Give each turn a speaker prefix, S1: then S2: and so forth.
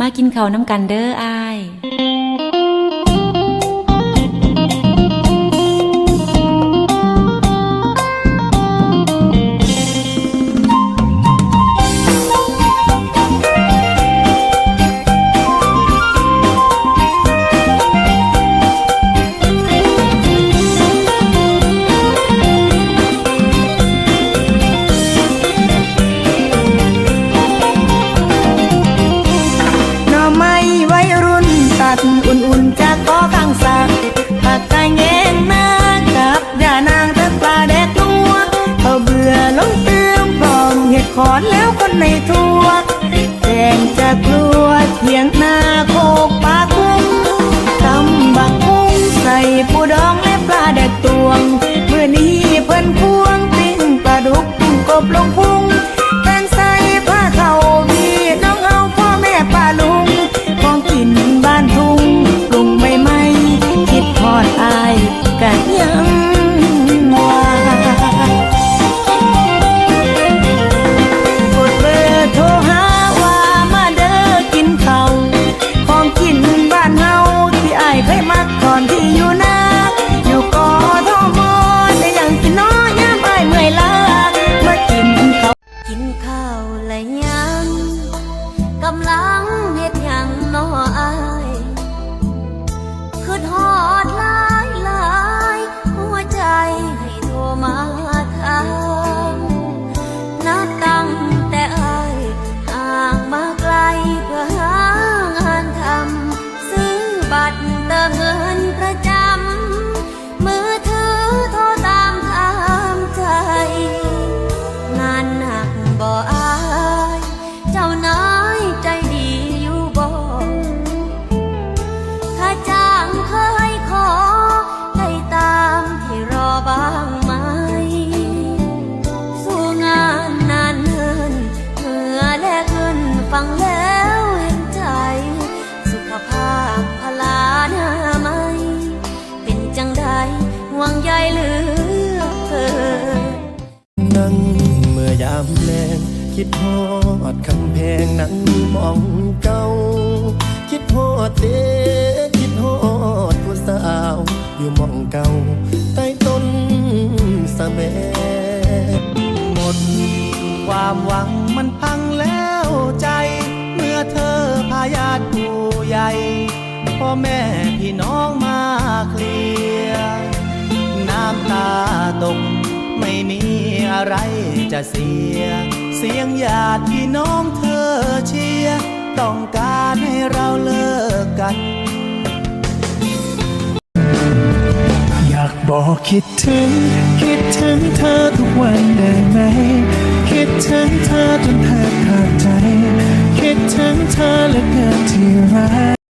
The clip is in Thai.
S1: มากินข้าวน้ำกันเด้ออ
S2: ขอนแล้วคนในทัวแดงจะกลัวเถียงหน้าโคกปาคุ้งตำบักคุ้งใส่ปูดองและปลาแดกตวง เมื่อนี้เพิ่นควงปิ้งปลาดุกกบลงพุ คิดฮอ
S3: ดคำแพงนั่
S4: งมองเก่า คิดฮอดเด็กคิดฮอดผู้สาว อยู่มองเก่า ใต้ต้นสะแบ
S5: หมดความหวังมันพังแล้วใจ เมื่อเธอพาญาติผู้ใหญ่พ่อแม่พี่น้องมาเคลียร์น้ำตาตกไม่มีอะไรจะเสีย สียงญาติพี่น้องเธอเชียร์ต้องการให้เราเลิกกัน
S6: อยากบอกคิดถึง คิดถึงเธอทุกวันได้ไหม คิดถึงเธอจนแทบขาดใจ คิดถึงเธอเหลือเกินที่รัก